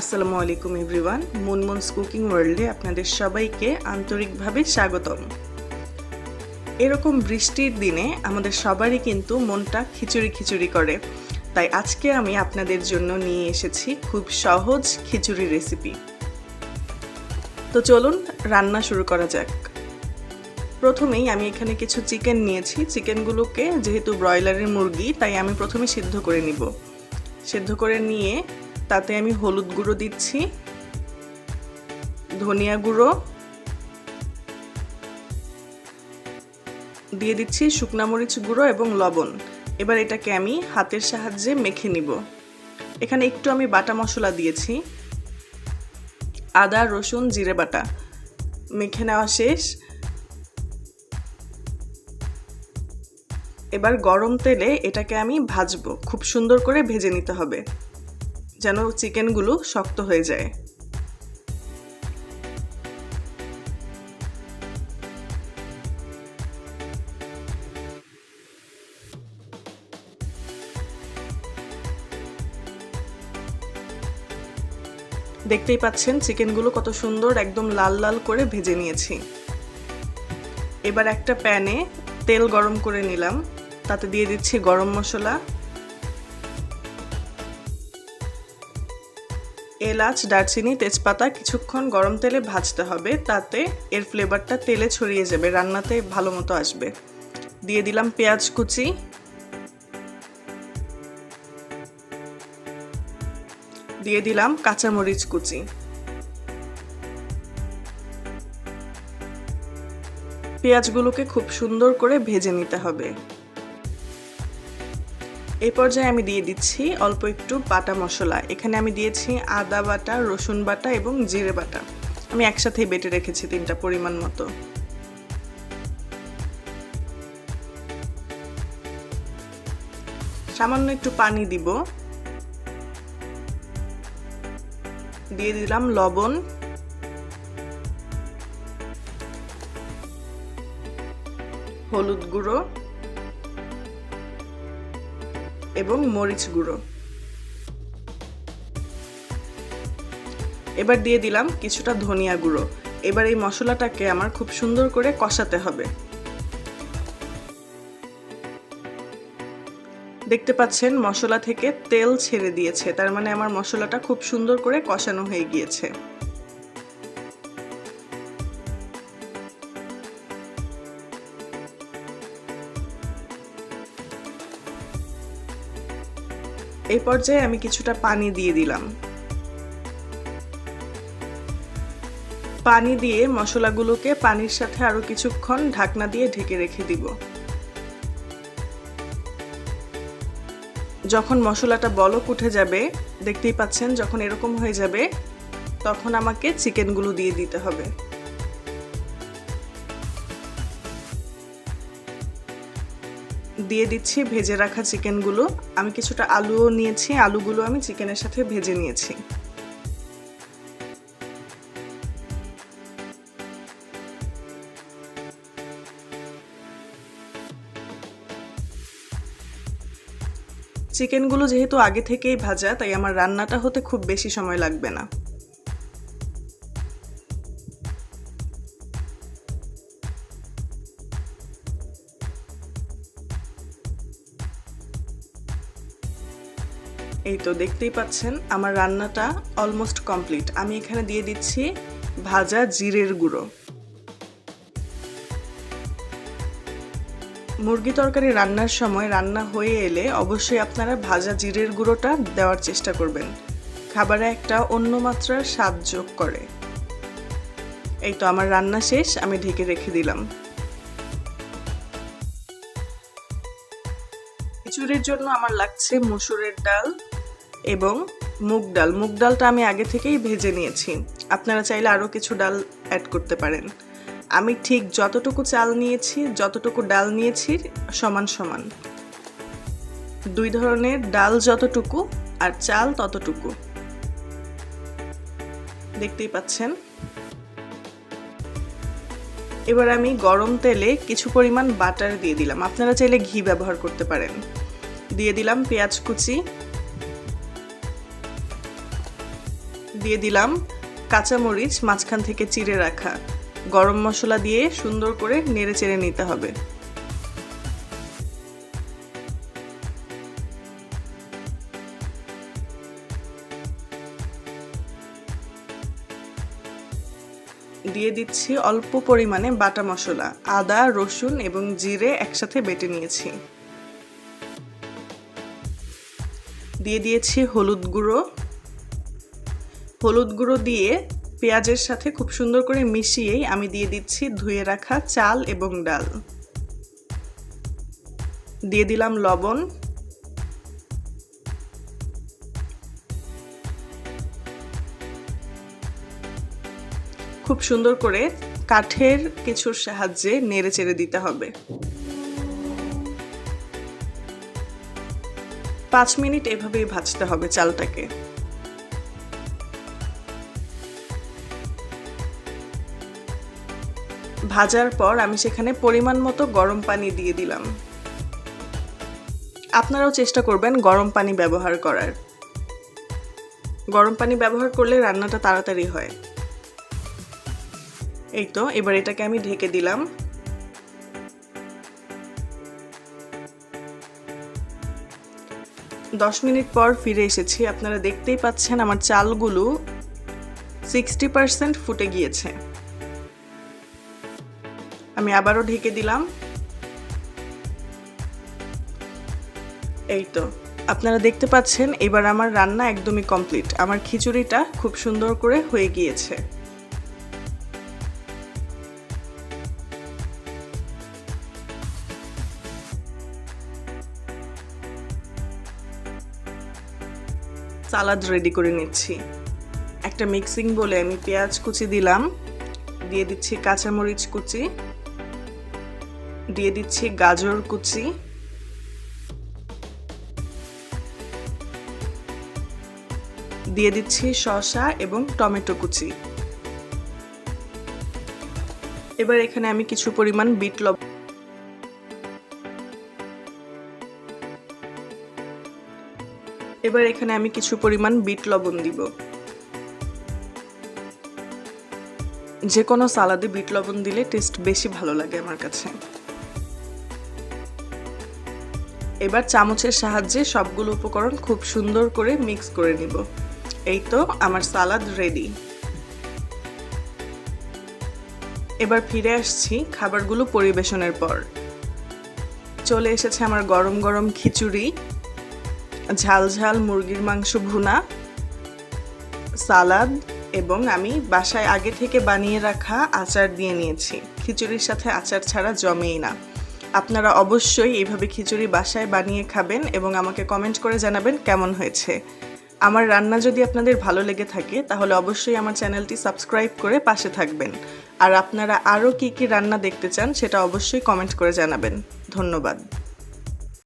আসসালামু আলাইকুম everyone. মুনমুনস cooking ওয়ার্ল্ডে আপনাদের সবাইকে আন্তরিকভাবে স্বাগতম। এরকম বৃষ্টির দিনে আমাদের সবারই কিন্তু মনটা খিচুড়ি খিচুড়ি করে। তাই আজকে আমি আপনাদের জন্য নিয়ে এসেছি খুব সহজ খিচুড়ি রেসিপি। তো চলুন, রান্না শুরু করা যাক। প্রথমেই আমি এখানে কিছু চিকেন নিয়েছি। চিকেনগুলোকে যেহেতু ব্রয়লারের মুরগি, তাই আমি প্রথমে সিদ্ধ করে নিব। সিদ্ধ করে নিয়ে তাতে আমি হলুদ গুঁড়ো দিচ্ছি, ধনিয়া গুঁড়ো, দিয়ে দিচ্ছি শুকনা মরিচ গুঁড়ো এবং লবণ। এবার এটাকে আমি হাতের সাহায্যে মেখে নিব। এখানে একটু আমি বাটা মশলা দিয়েছি। আদা, রসুন, জিরে বাটা। মেখে নেওয়া শেষ। এবার গরম তেলে এটাকে আমি ভাজবো। খুব সুন্দর করে ভেজে নিতে হবে। যেন চিকেনগুলো শক্ত হয়ে যায়। দেখতেই পাচ্ছেন চিকেনগুলো কত সুন্দর একদম লাল লাল করে ভেজে নিয়েছি। এবার একটা প্যানে তেল গরম করে নিলাম। তাতে দিয়ে দিচ্ছি গরম মশলা। এলাচ, দারচিনি, তেজপাতা কিছুক্ষণ গরম তেলে ভাজতে হবে। তাতে এর ফ্লেভারটা তেলে ছড়িয়ে যাবে, রান্নাতে ভালো মতো আসবে। দিয়ে দিলাম পেঁয়াজ কুচি। দিয়ে দিলাম কাঁচামরিচ কুচি। পেঁয়াজগুলোকে খুব সুন্দর করে ভেজে নিতে হবে। এই পর্যায়ে আমি দিয়ে দিচ্ছি অল্প একটু বাটা মশলা। এখানে আমি দিয়েছি আদা বাটা, রসুন বাটা এবং জিরে বাটা। আমি একসাথেই বেটে রেখেছি তিনটা পরিমাণ মতো। সামান্য একটু পানি দিব। দিয়ে দিলাম লবণ। হলুদ গুঁড়ো। এবং মরিচ গুঁড়ো। এবার দিয়ে দিলাম কিছুটা ধনিয়া গুঁড়ো। এবার এই মশলাটাকে আমার খুব সুন্দর করে কষাতে হবে। দেখতে পাচ্ছেন মশলা থেকে তেল ছেড়ে দিয়েছে, তার মানে আমার মশলাটা খুব সুন্দর করে কষানো হয়ে গিয়েছে। এই পর্যায়ে আমি কিছুটা পানি দিয়ে দিলাম। পানি দিয়ে মশলাগুলোকে পানির সাথে আরও কিছুক্ষণ ঢাকনা দিয়ে ঢেকে রেখে দিব। যখন মশলাটা বলক উঠে যাবে, দেখতেই পাচ্ছেন যখন এরকম হয়ে যাবে, তখন আমাকে চিকেনগুলো দিয়ে দিতে হবে। দিয়ে দিচ্ছি, ভেজে রাখা চিকেনগুলো। আমি কিছুটা আলুও নিয়েছি, আলুগুলো আমি চিকেনের সাথে ভেজে নিয়েছি। চিকেনগুলো যেহেতু আগে থেকেই ভাজা, তাই আমার রান্নাটা হতে খুব বেশি সময় লাগবে না। এই তো দেখতেই পাচ্ছেন, আমার রান্নাটা অলমোস্ট কমপ্লিট আমি এখানে দিয়ে দিচ্ছি ভাজা জিরের গুঁড়ো। মুরগি তরকারি রান্নার সময় রান্না হয়ে এলে অবশ্যই আপনারা ভাজা জিরের গুঁড়োটা দেওয়ার চেষ্টা করবেন। খাবারে একটা অন্য মাত্রার স্বাদ যোগ করে। এই তো আমার রান্না শেষ, আমি ঢেকে রেখে দিলাম। খিচুড়ির জন্য আমার লাগছে মসুরের ডাল এবং মুগ ডাল। মুগ ডালটা আমি আগে থেকেই ভেজে নিয়েছি। আপনারা চাইলে আরও কিছু ডাল অ্যাড করতে পারেন। আমি ঠিক যতটুকু চাল নিয়েছি, যতটুকু ডাল নিয়েছি, সমান সমান। দুই ধরনের ডাল যতটুকু আর চাল ততটুকু। দেখতেই পাচ্ছেন? এবার আমি গরম তেলে কিছু পরিমাণ বাটার দিয়ে দিলাম। আপনারা চাইলে ঘি ব্যবহার করতে পারেন। দিয়ে দিলাম পেঁয়াজ কুচি। দিয়ে দিলাম কাঁচামরিচ, মাঝখান থেকে চিড়ে রাখা। গরম মশলা দিয়ে সুন্দর করে নেড়ে চেড়ে নিতে হবে। দিয়ে দিচ্ছি অল্প পরিমাণে বাটা মশলা, আদা, রসুন এবং জিরে একসাথে বেটে নিয়েছি। দিয়ে দিয়েছি হলুদ গুঁড়ো। হলুদ গুঁড়ো দিয়ে পেঁয়াজের সাথে খুব সুন্দর করে মিশিয়েই আমি দিয়ে দিচ্ছি ধুয়ে রাখা চাল এবং ডাল। দিয়ে দিলাম লবণ। খুব সুন্দর করে কাঠের কিছুর সাহায্যে নেড়ে চেড়ে দিতে হবে। পাঁচ মিনিট এভাবেই ভাজতে হবে চালটাকে। ভাজার পর আমি সেখানে পরিমাণ মতো গরম পানি দিয়ে দিলাম। আপনারাও চেষ্টা করবেন গরম পানি ব্যবহার করার। গরম পানি ব্যবহার করলে রান্নাটা তাড়াতাড়ি হয়। এই তো, এবার এটাকে আমি ঢেকে দিলাম। দশ মিনিট পর ফিরে এসেছি। আপনারা দেখতেই পাচ্ছেন আমার চালগুলো সিক্সটি পারসেন্ট ফুটে গিয়েছে। আমি আবারও ঢেকে দিলাম। এই তো, আপনারা দেখতে পাচ্ছেন, এবার আমার রান্না একদমই কমপ্লিট আমার খিচুড়িটা খুব সুন্দর করে হয়ে গিয়েছে। সালাদ রেডি করে নিচ্ছি। একটা মিক্সিং বলে আমি পেঁয়াজ কুচি দিলাম। দিয়ে দিচ্ছি কাঁচামরিচ কুচি। দিয়ে দিচ্ছি গাজর কুচি। দিয়ে দিচ্ছি শসা এবং টমেটো কুচি। এবার এখানে আমি কিছু পরিমাণ বিট লব এবার এখানে আমি কিছু পরিমাণ বিট লবণ দিব। যে কোনো সালাদে বিট লবণ দিলে টেস্ট বেশি ভালো লাগে আমার কাছে। এবার চামচের সাহায্যে সবগুলো উপকরণ খুব সুন্দর করে মিক্স করে নিব। এই তো আমার সালাদ রেডি এবার ফিরে আসছি খাবারগুলো পরিবেশনের পর। চলে এসেছে আমার গরম গরম খিচুড়ি। ঝাল ঝাল মুরগির মাংস ভুনা, সালাদ এবং আমি বাসায় আগে থেকে বানিয়ে রাখা আচার দিয়ে নিয়েছি। খিচুড়ির সাথে আচার ছাড়া জমেই না। আপনারা অবশ্যই এইভাবে খিচুড়ি বাসায় বানিয়ে খাবেন এবং আমাকে কমেন্ট করে জানাবেন কেমন হয়েছে। আমার রান্না যদি আপনাদের ভালো লেগে থাকে, তাহলে অবশ্যই আমার চ্যানেলটি সাবস্ক্রাইব করে পাশে থাকবেন। আর আপনারা আরও কী কী রান্না দেখতে চান, সেটা অবশ্যই কমেন্ট করে জানাবেন। ধন্যবাদ।